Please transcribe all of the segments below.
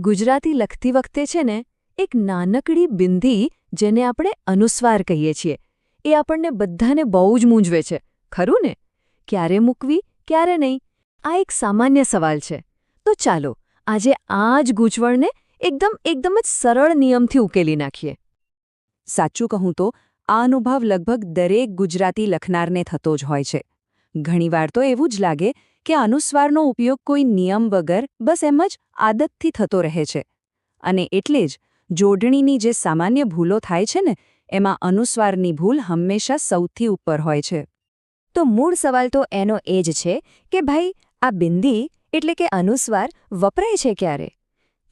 ગુજરાતી લખતી વખતે છે ને, એક નાનકડી બિંદી જેને આપણે અનુસ્વાર કહીએ છીએ. એ આપણને બધાને બહુ જ મૂંઝવે છે. ખરું ને? ક્યારે મૂકવી, ક્યારે નહીં? આ એક સામાન્ય સવાલ છે. તો ચાલો, આજે આ જ ગૂંચવણને એકદમ એકદમ જ સરળ નિયમથી ઉકેલી નાખીએ. સાચું કહું તો, આ અનુભવ લગભગ દરેક ગુજરાતી લખનારને થતો જ હોય છે. ઘણીવાર તો એવું જ લાગે કે અનુસ્વારનો ઉપયોગ કોઈ નિયમ વગર બસ એમ જ આદતથી થતો રહે છે. અને એટલે જ જોડણીની જે સામાન્ય ભૂલો થાય છે ને, એમાં અનુસ્વારની ભૂલ હંમેશા સૌથી ઉપર હોય છે. તો મૂળ સવાલ તો એનો એ જ છે કે ભાઈ, આ બિંદી એટલે કે અનુસ્વાર વપરાય છે ક્યારે?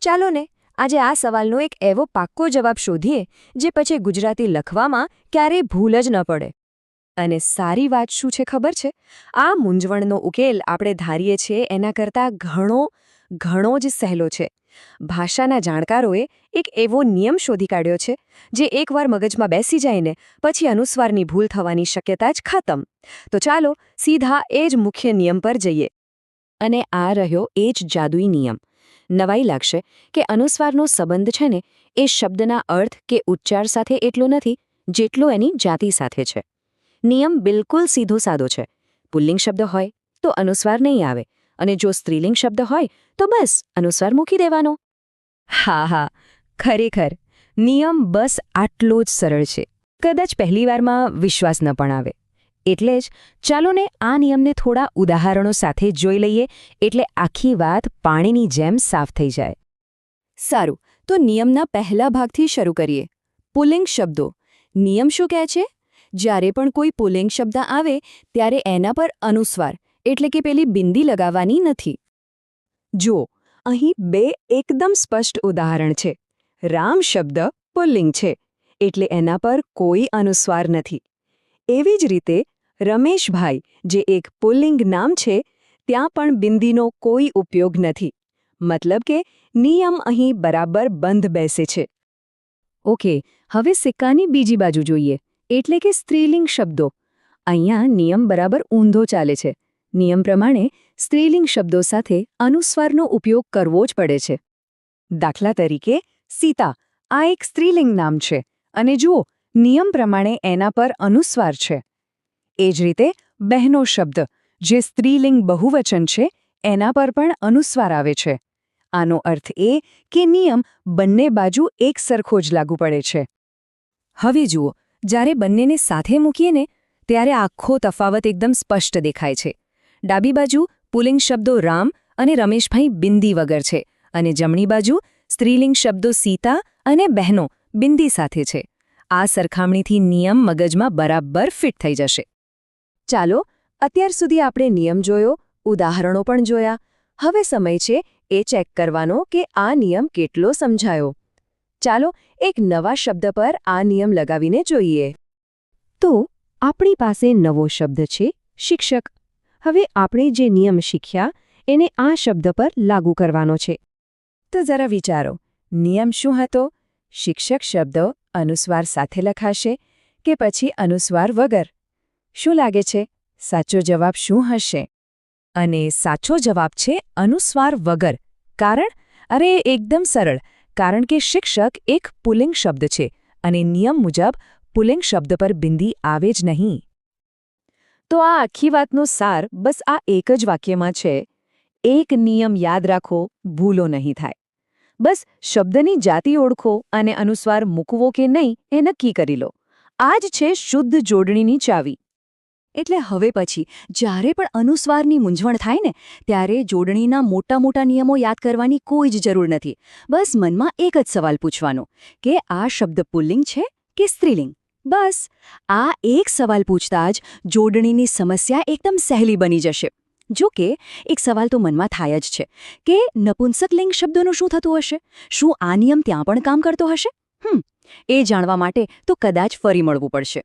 ચાલો ને, આજે આ સવાલનો એક એવો પાક્કો જવાબ શોધીએ, જે પછી ગુજરાતી લખવામાં ક્યારેય ભૂલ જ ન પડે. અને સારી વાત શું છે ખબર છે? આ મૂંઝવણનો ઉકેલ આપણે ધારીએ છીએ એના કરતાં ઘણો ઘણો જ સહેલો છે. ભાષાના જાણકારોએ એક એવો નિયમ શોધી કાઢ્યો છે, જે એકવાર મગજમાં બેસી જાય ને પછી અનુસ્વારની ભૂલ થવાની શક્યતા જ ખતમ. તો ચાલો સીધા એ જ મુખ્ય નિયમ પર જઈએ. અને આ રહ્યો એ જ જાદુઈ નિયમ. નવાઈ લાગશે કે અનુસ્વારનો સંબંધ છે ને એ શબ્દના અર્થ કે ઉચ્ચાર સાથે એટલો નથી જેટલો એની જાતિ સાથે છે. નિયમ બિલકુલ સીધો સાદો છે. પુલ્લિંગ શબ્દ હોય તો અનુસ્વાર નહીં આવે અને જો સ્ત્રીલિંગ શબ્દ હોય તો બસ અનુસ્વાર મૂકી દેવાનો. હા હા. ખરેખર નિયમ બસ આટલો જ સરળ છે. કદાચ પહેલીવારમાં વિશ્વાસ ન પણ આવે. એટલે જ ચાલો ને આ નિયમને થોડા ઉદાહરણો સાથે જોઈ લઈએ એટલે આખી વાત પાણીની જેમ સાફ થઈ જાય. સારું તો નિયમના પહેલા ભાગથી શરૂ કરીએ. પુલ્લિંગ શબ્દો. નિયમ શું કહે છે? જ્યારે પણ કોઈ પુલ્લિંગ શબ્દ આવે, ત્યારે એના પર અનુસ્વાર, એટલે કે પેલી બિંદી લગાવવાની નથી. જુઓ અહીં બે એકદમ સ્પષ્ટ ઉદાહરણ છે. રામ શબ્દ પુલ્લિંગ છે, એટલે એના પર કોઈ અનુસ્વાર નથી. એવી જ રીતે, રમેશભાઈ, જે એક પુલ્લિંગ નામ છે, ત્યાં પણ બિંદીનો કોઈ ઉપયોગ નથી. મતલબ કે, નિયમ અહીં બરાબર બંધ બેસે છે. ઓકે, હવે સિક્કાની બીજી બાજુ જોઈએ. એટલે કે સ્ત્રીલિંગ શબ્દો. અહીંયા નિયમ બરાબર ઊંધો ચાલે છે. નિયમ પ્રમાણે સ્ત્રીલિંગ શબ્દો સાથે અનુસ્વારનો ઉપયોગ કરવો જ પડે છે. દાખલા તરીકે, સીતા, આ એક સ્ત્રીલિંગ નામ છે. અને જુઓ, નિયમ પ્રમાણે એના પર અનુસ્વાર છે. એ જ રીતે, બહેનો શબ્દ, જે સ્ત્રીલિંગ બહુવચન છે, એના પર પણ અનુસ્વાર આવે છે. આનો અર્થ એ કે નિયમ બંને બાજુ એક સરખો જ લાગુ પડે છે. હવે જુઓ જ્યારે બંનેને સાથે મૂકીએ ને ત્યારે આખો તફાવત એકદમ સ્પષ્ટ દેખાય છે. ડાબી બાજુ પુલિંગ શબ્દો રામ અને રમેશભાઈ બિંદી વગર છે અને જમણી બાજુ સ્ત્રીલિંગ શબ્દો સીતા અને બહેનો બિંદી સાથે છે. આ સરખામણીથી નિયમ મગજમાં બરાબર ફિટ થઈ જશે. ચાલો, અત્યાર સુધી આપણે નિયમ જોયો, ઉદાહરણો પણ જોયા. હવે સમય છે એ ચેક કરવાનો કે આ નિયમ કેટલો સમજાયો. ચાલો એક નવા શબ્દ પર આ નિયમ લગાવીને જોઈએ. તો, આપણી પાસે નવો શબ્દ છે, શિક્ષક. હવે આપણે જે નિયમ શીખ્યા, એને આ શબ્દ પર લાગુ કરવાનો છે. તો જરા વિચારો, નિયમ શું હતો? શિક્ષક શબ્દ અનુસ્વાર સાથે લખાશે કે પછી અનુસ્વાર વગર? શું લાગે છે? સાચો જવાબ શું હશે? અને સાચો જવાબ છે અનુસ્વાર વગર. કારણ? અરે, એકદમ સરળ. કારણ કે શિક્ષક એક પુલિંગ શબ્દ છે અને નિયમ મુજબ પુલિંગ શબ્દ પર બિંદી આવે જ નહીં. તો આ આખી વાતનો સાર બસ આ એક જ વાક્યમાં છે. એક નિયમ યાદ રાખો, ભૂલો નહીં થાય. બસ શબ્દની જાતિ ઓળખો અને અનુસ્વાર મૂકવો કે નહીં એ નક્કી કરી લો. આ જ છે શુદ્ધ જોડણીની ચાવી. એટલે હવે પછી, જ્યારે પણ અનુસ્વારની મૂંઝવણ થાય ને, ત્યારે જોડણીના મોટા મોટા નિયમો યાદ કરવાની કોઈ જ જરૂર નથી. બસ મનમાં એક જ સવાલ પૂછવાનો, કે આ શબ્દ પુલ્લિંગ છે કે સ્ત્રીલિંગ? બસ, આ એક સવાલ પૂછતા જ જોડણીની સમસ્યા એકદમ સહેલી બની જશે. જો કે એક સવાલ તો મનમાં થાય જ છે, કે નપુંસકલિંગ શબ્દોનું શું થતું હશે? શું આ નિયમ ત્યાં પણ કામ કરતો હશે? હમ, એ જાણવા માટે તો કદાચ ફરી મળવું પડશે.